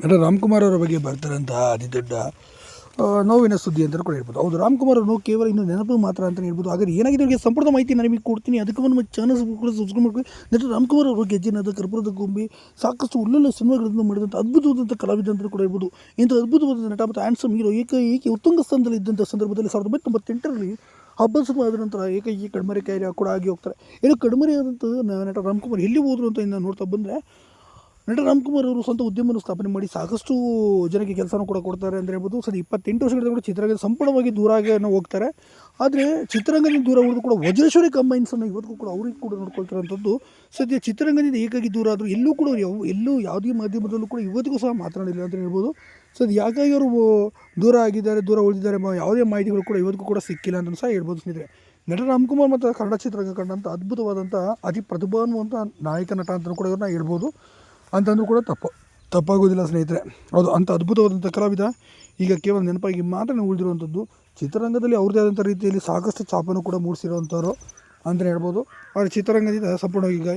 ನಟ ರಾಮ್ಕುಮಾರ್ ಅವರ ಬಗ್ಗೆ ಬರ್ತಾರಂತಹ ಅತಿ ದೊಡ್ಡ ನೋವಿನ ಸುದ್ದಿ ಅಂತಲೂ ಕೂಡ ಹೇಳ್ಬೋದು. ಹೌದು, ರಾಮ್ಕುಮಾರ್ ಅವರು ಕೇವಲ ಇನ್ನು ನೆನಪು ಮಾತ್ರ ಅಂತಲೇ ಹೇಳ್ಬೋದು. ಹಾಗಾದ್ರೆ ಏನಾಗಿದೆ ಅವರಿಗೆ ಸಂಪೂರ್ಣ ಮಾಹಿತಿ ನಾನು ನಿಮಗೆ ಕೊಡ್ತೀನಿ. ಅದಕ್ಕೆ ಒಂದು ಚಾನಲ್ಸ್ ಕೂಡ ಸಬ್ಸ್ಕ್ರೈಬ್ ಮಾಡ್ಕೊಂಡು ನಟ ರಾಮ್ಕುಮಾರ್ ಅವರು ಗೆಜ್ಜೆನಾದ ಕರ್ಪೂರದ ಗೊಂಬೆ, ಸಾಕಷ್ಟು ಒಳ್ಳೊಳ್ಳೆ ಸಿನಿಮಾಗಳನ್ನು ಮಾಡಿದಂಥ ಅದ್ಭುತವಾದಂಥ ಕಲಾವಿದ ಅಂತ ಕೂಡ ಹೇಳ್ಬೋದು. ಇಂಥ ಅದ್ಭುತವಾದ ನಟ ಮತ್ತು ಆ್ಯನ್ಸಮ್ ಹೀರೋ ಏಕ, ಏಕೆ ಉತ್ತುಂಗ ಸ್ಥಾನದಲ್ಲಿ ಇದ್ದಂಥ ಸಂದರ್ಭದಲ್ಲಿ ಸಾವಿರದ ಒಂಬೈನೂರ ತೊಂಬತ್ತೆಂಟರಲ್ಲಿ ಹಬ್ಬ ಆದ ನಂತರ ಏಕೈಕಿ ಕಣ್ಮರೆ ಕಾಯಿಲೆ ಕೂಡ ಆಗಿ ಹೋಗ್ತಾರೆ. ಇನ್ನು ಕಣ್ಮರೆ ಆದಂಥ ನಟ ರಾಮ್ಕುಮಾರ್ ಎಲ್ಲಿ ಹೋದ್ರು ಅಂತ ಇನ್ನು ನೋಡ್ತಾ ಬಂದರೆ ನಟ ರಾಮ್ಕುಮಾರ್ ಅವರು ಸ್ವಂತ ಉದ್ಯಮವನ್ನು ಸ್ಥಾಪನೆ ಮಾಡಿ ಸಾಕಷ್ಟು ಜನಕ್ಕೆ ಕೆಲಸನೂ ಕೂಡ ಕೊಡ್ತಾರೆ ಅಂತ ಹೇಳ್ಬೋದು. ಸರಿ ಇಪ್ಪತ್ತೆಂಟು ವರ್ಷಗಳಿಂದ ಕೂಡ ಚಿತ್ರರಂಗದ ಸಂಪೂರ್ಣವಾಗಿ ದೂರ ಆಗಿ ಹೋಗ್ತಾರೆ. ಆದರೆ ಚಿತ್ರರಂಗದಿಂದ ದೂರ ಉಳಿದು ಕೂಡ ವಜ್ರೇಶ್ವರಿ ಕಂಬೈನ್ಸನ್ನು ಇವತ್ತಿಗೂ ಕೂಡ ಅವ್ರಿಗೆ ಕೂಡ ನೋಡ್ಕೊಳ್ತಿರೋಂಥದ್ದು ಸದ್ಯ ಚಿತ್ರರಂಗದಿಂದ ಏಕಾಗಿ ದೂರ ಆದರೂ ಎಲ್ಲೂ ಕೂಡ ಯಾವ, ಎಲ್ಲೂ ಯಾವುದೇ ಮಾಧ್ಯಮದಲ್ಲೂ ಕೂಡ ಇವತ್ತಿಗೂ ಸಹ ಮಾತನಾಡಿಲ್ಲ ಅಂತ ಹೇಳ್ಬೋದು. ಸದ್ಯ ಯಾಕಾಗಿ ಅವರು ದೂರ ಆಗಿದ್ದಾರೆ, ದೂರ ಉಳಿದಿದ್ದಾರೆ ಯಾವುದೇ ಮಾಹಿತಿಗಳು ಕೂಡ ಇವತ್ತಿಗೂ ಕೂಡ ಸಿಕ್ಕಿಲ್ಲ ಅಂತ ಸಹ ಹೇಳ್ಬೋದು ಸ್ನೇಹಿತರೆ. ನಟ ರಾಮ್ಕುಮಾರ್ ಮತ್ತು ಕನ್ನಡ ಚಿತ್ರರಂಗ ಕಂಡಂಥ ಅದ್ಭುತವಾದಂಥ ಅತಿ ಪ್ರತಿಭಾನ್ವಂತ ನಾಯಕ ನಟ ಅಂತಲೂ ಕೂಡ ಇವ್ರನ್ನ ಹೇಳ್ಬೋದು. ಅಂತಂದ್ರೂ ಕೂಡ ತಪ್ಪು, ತಪ್ಪಾಗೋದಿಲ್ಲ ಸ್ನೇಹಿತರೆ. ಹೌದು ಅಂಥ ಅದ್ಭುತವಾದಂಥ ಕಲಾವಿದ ಈಗ ಕೇವಲ ನೆನಪಾಗಿ ಮಾತ್ರ ಉಳಿದಿರುವಂಥದ್ದು ಚಿತ್ರರಂಗದಲ್ಲಿ ಅವ್ರದ್ದೇ ಆದಂಥ ರೀತಿಯಲ್ಲಿ ಸಾಕಷ್ಟು ಛಾಪನ್ನು ಕೂಡ ಮೂಡಿಸಿರುವಂಥವ್ರು ಅಂತಲೇ ಹೇಳ್ಬೋದು. ಆದರೆ ಚಿತ್ರರಂಗದಿಂದ ಸಂಪೂರ್ಣವಾಗಿ ಈಗ